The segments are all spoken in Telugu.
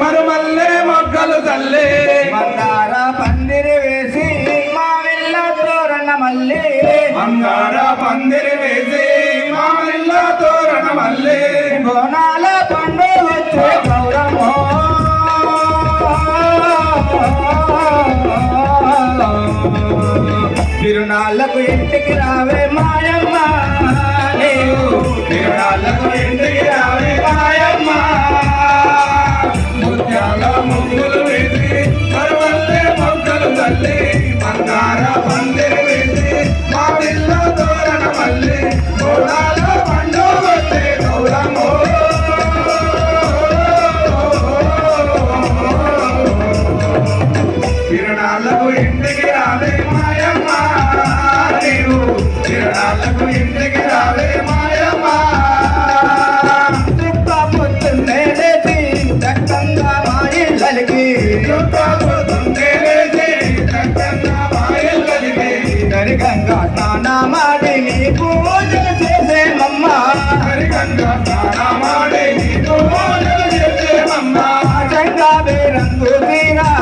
మరు మల్లె మొగ్గలు తల్లి. మందార పందిరి వేసి మా విల్ల తోరణ మల్లి. మందార పందిరి వేసి మా విల్ల తోరణ మల్లి. బోనాల పండు వచ్చే గౌరమో తిరునాళ్ళకు ఇంటికి రావే మాయమ్మ. నీవు తిరునాళ్ళకు ఇంటికి రావే మాయమ్మ.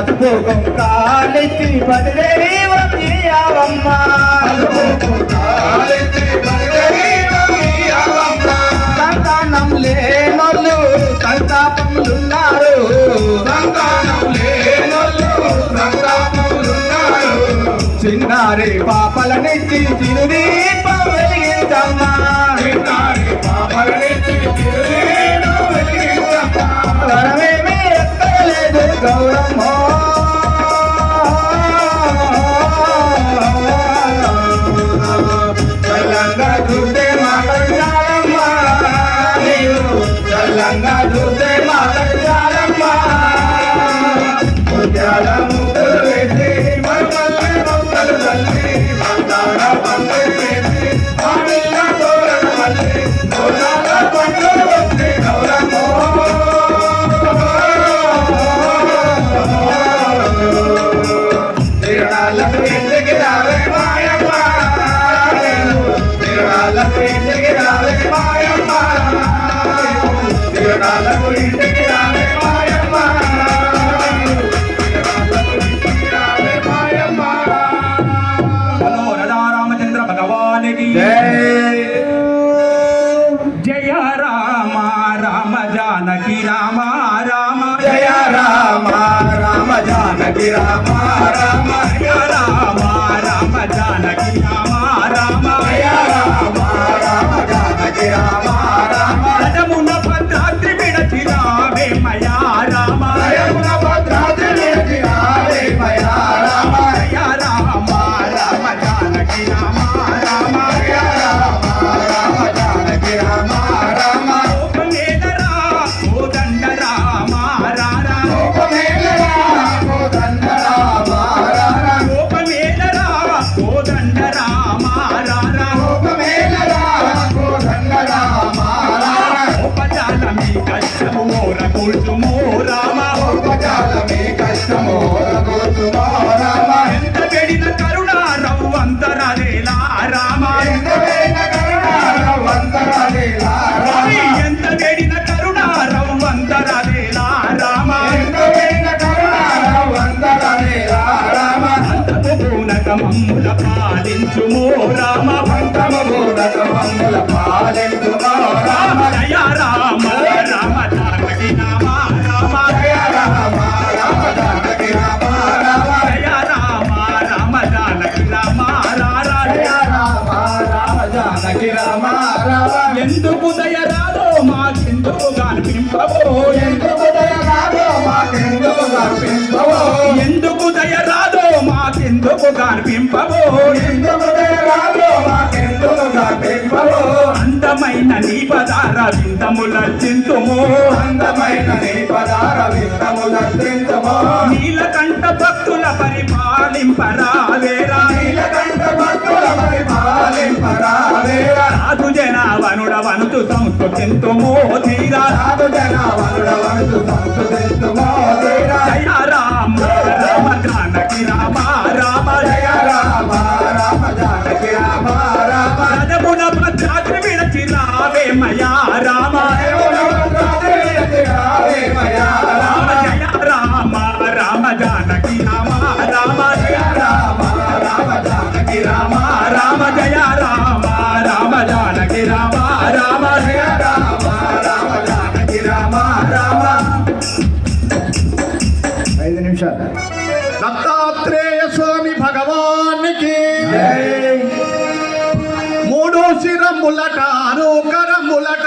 బతుకోకం కాలెత్తి బదిలేవమ్మ సంతానం లేనోళ్ళు సంతాపములున్నారు చిన్నారి పాపలనిచ్చి వెలిగించమ్మా. చిన్నారే Rama. దించుము రామ పంకమో రథ మంగళ పాలెందు రామ జయ రామ రామ జానకి రామ రామ జయ రామ రామ జానకి రామ రామ ఎందుకు దయ మాకెందుకు గానిపింపవో ఎందుకు దయ మాకెందుకు గానిపింపవో ఎందుకు కనిపింపబో అందమైన నీ పదార విందముల చింతుము అందమైన నీ పదార వింతముల చింతుము నీలకంఠ భక్తుల పరిపాలింపరావేరా నీలకంఠ భక్తుల పరిపాలింపరావేరా రాజు జనావనుడ వనుతు సంస్కృతింతుమో తీరా రాజు జనావనుడ వనుతు సంస్కృతింతుమో జానకి రామ రామ జయ రామ రామ జానకి రామ రామ. ఐదు నిమిషాలు. దత్తాత్రేయ స్వామి భగవానికి మూడు శిరములట ఆరోకరములట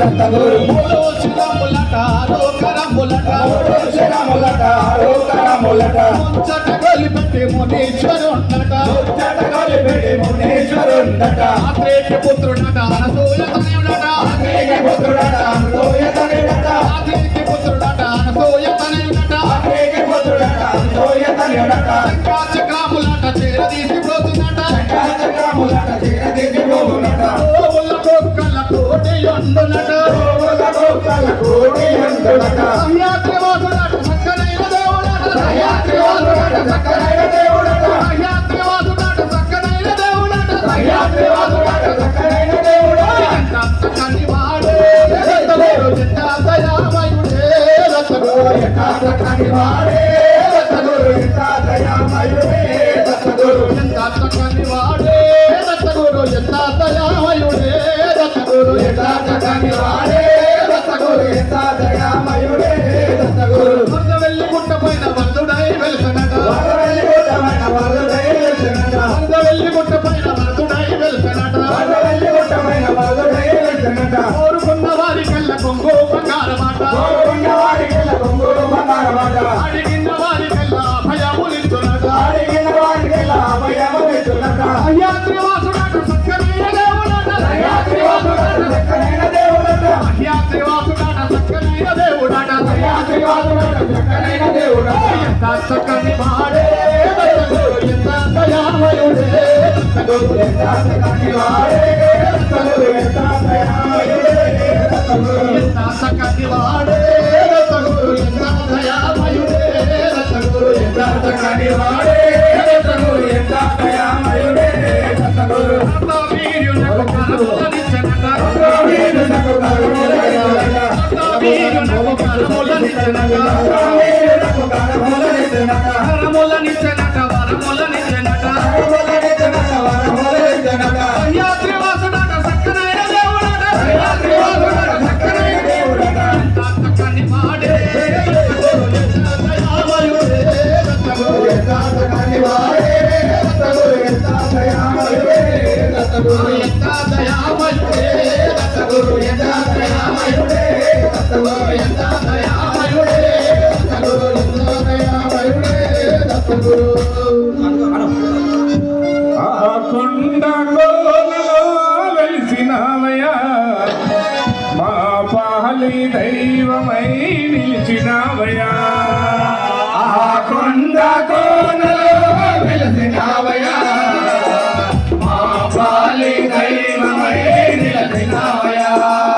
తందూరు ఓడో శిరములట ఆరో కరములట ఓడో శిరములట ఆరో కరములట ముచ్చట గొలిపెట్టి మునీశ్వరుండట ముచ్చట గొలిపెట్టి మునీశ్వరుండట ఆత్రేయ పుత్రుడట అనసూయ తనయుడట ఆత్రేయ పుత్రుడట అనసూయ తనయుడట ఆత్రేయ పుత్రుడు కాదు కాని వాడే రతగురు ఇంత దయామయుడే. మూల నిచ్చెనక వరముల నిచ్చెనక వరముల